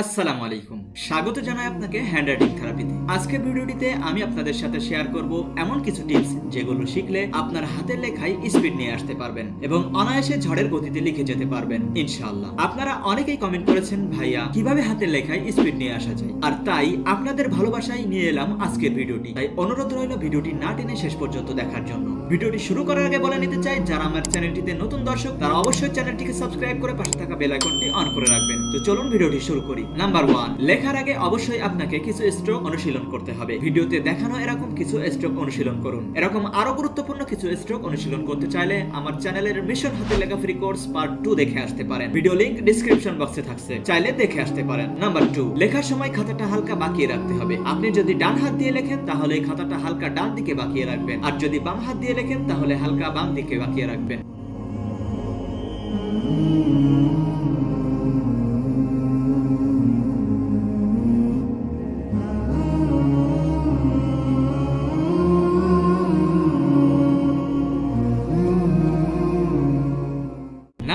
আসসালামু আলাইকুম। স্বাগত জানাই আপনাকে হ্যান্ড রাইটিং থেরাপিতে আজকের ভিডিওটিতে আমি আপনাদের সাথে শেয়ার করব এমন কিছু টিপস যেগুলো শিখলে আপনার হাতের লেখায় স্পিড নিয়ে আসতে পারবেন এবং অনায়াসে ঝড়ের গতিতে লিখে যেতে পারবেন, ইনশাআল্লাহ। আপনারা অনেকেই কমেন্ট করেছেন, ভাইয়া, কীভাবে হাতের লেখায় স্পিড নিয়ে আসা যায়? আর তাই আপনাদের ভালোবাসায় নিয়ে এলাম আজকের ভিডিওটি। তাই অনুরোধ রইল ভিডিওটি না টেনে শেষ পর্যন্ত দেখার জন্য। ভিডিওটি শুরু করার আগে বলে নিতে চাই, যারা আমার চ্যানেলটিতে নতুন দর্শক, তারা অবশ্যই চ্যানেলটিকে সাবস্ক্রাইব করে পাশে থাকা বেল আইকনটি অন করে রাখবেন। তো চলুন ভিডিওটি শুরু করি। নাম্বার ওয়ান লেখার আগে অবশ্যই আপনাকে কিছু স্ট্রোক অনুশীলন করতে হবে। ভিডিওতে দেখানো এরকম কিছু স্ট্রোক অনুশীলন করুন। এরকম আরও গুরুত্বপূর্ণ কিছু স্ট্রোক অনুশীলন করতে চাইলে আমার চ্যানেলের মিশন হাতে লেখা ফ্রি কোর্স পার্ট টু দেখে আসতে পারেন। ভিডিও লিংক ডিসক্রিপশন বক্সে থাকছে। চাইলে দেখে আসতে পারেন। নাম্বার টু লেখার সময় খাতাটা হালকা বাঁকিয়ে রাখতে হবে। আপনি যদি ডান হাত দিয়ে লেখেন, তাহলে খাতাটা হালকা ডান দিকে বাঁকিয়ে রাখবেন। আর যদি বাম হাত দিয়ে লেখেন, তাহলে হালকা বাম দিকে বাঁকিয়ে রাখবেন।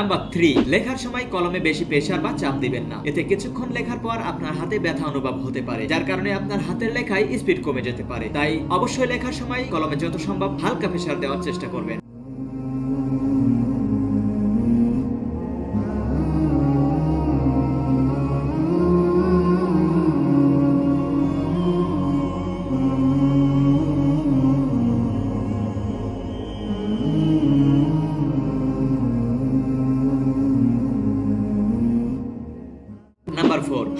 নাম্বার থ্রি লেখার সময় কলমে বেশি প্রেশার বা চাপ দিবেন না। এতে কিছুক্ষণ লেখার পর আপনার হাতে ব্যথা অনুভব হতে পারে, যার কারণে আপনার হাতের লেখায় স্পিড কমে যেতে পারে। তাই অবশ্যই লেখার সময় কলমে যত সম্ভব হালকা প্রেশার দেওয়ার চেষ্টা করবেন।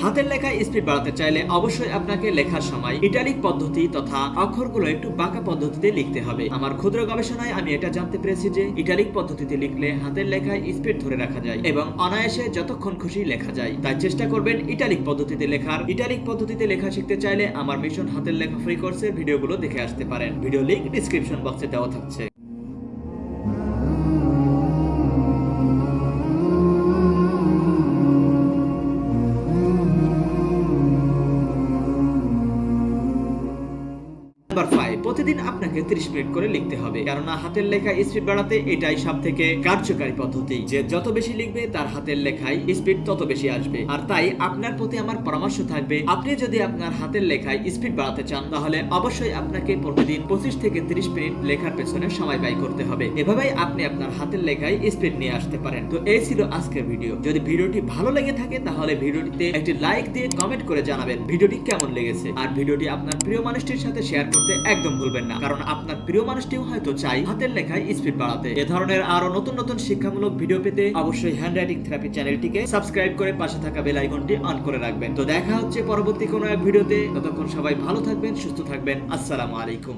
হাতের লেখায় স্পিড বাড়াতে চাইলে অবশ্যই আপনাকে লেখার সময় ইটালিক পদ্ধতি তথা অক্ষরগুলো একটু বাঁকা পদ্ধতিতে লিখতে হবে। আমার ক্ষুদ্র গবেষণায় আমি এটা জানতে পেরেছি যে ইটালিক পদ্ধতিতে লিখলে হাতের লেখায় স্পিড ধরে রাখা যায় এবং অনায়াসে যতক্ষণ খুশি লেখা যায়। তাই চেষ্টা করবেন ইটালিক পদ্ধতিতে লেখার। ইটালিক পদ্ধতিতে লেখা শিখতে চাইলে আমার মিশন হাতের লেখা ফ্রি কোর্সের ভিডিওগুলো দেখে আসতে পারেন। ভিডিও লিংক ডিসক্রিপশন বক্সে দেওয়া থাকছে। প্রতিদিন আপনাকে 30 মিনিট করে লিখতে হবে। কেননা হাতের লেখা স্পিড বাড়াতে এটাই সব থেকে কার্যকারী পদ্ধতি। যে যত বেশি লিখবে, তার হাতের লেখায় স্পিড তত বেশি আসবে। আর তাই আপনার প্রতি আমার পরামর্শ থাকবে, আপনি যদি আপনার হাতের লেখায় স্পিড বাড়াতে চান, তাহলে অবশ্যই আপনাকে প্রতিদিন পঁচিশ থেকে 30 মিনিট লেখার পেছনে সময় ব্যয় করতে হবে। এভাবেই আপনি আপনার হাতের লেখায় স্পিড নিয়ে আসতে পারেন। তো এই ছিল আজকের ভিডিও। যদি ভিডিওটি ভালো লেগে থাকে, তাহলে ভিডিওটিতে একটি লাইক দিয়ে কমেন্ট করে জানাবেন ভিডিওটি কেমন লেগেছে। আর ভিডিওটি আপনার প্রিয় মানুষটির সাথে শেয়ার করতে একদম ভুলবেন না। কারণ আপনার প্রিয় মানুষটিও হয়তো চাই হাতের লেখায় স্পিড বাড়াতে। এ ধরনের আরও নতুন নতুন শিক্ষামূলক ভিডিও পেতে অবশ্যই হ্যান্ড রাইটিং থেরাপি চ্যানেলটিকে সাবস্ক্রাইব করে পাশে থাকা বেল আইকনটি অন করে রাখবেন। তো দেখা হচ্ছে পরবর্তী কোনো এক ভিডিওতে। ততক্ষণ সবাই ভালো থাকবেন, সুস্থ থাকবেন। আসসালামু আলাইকুম।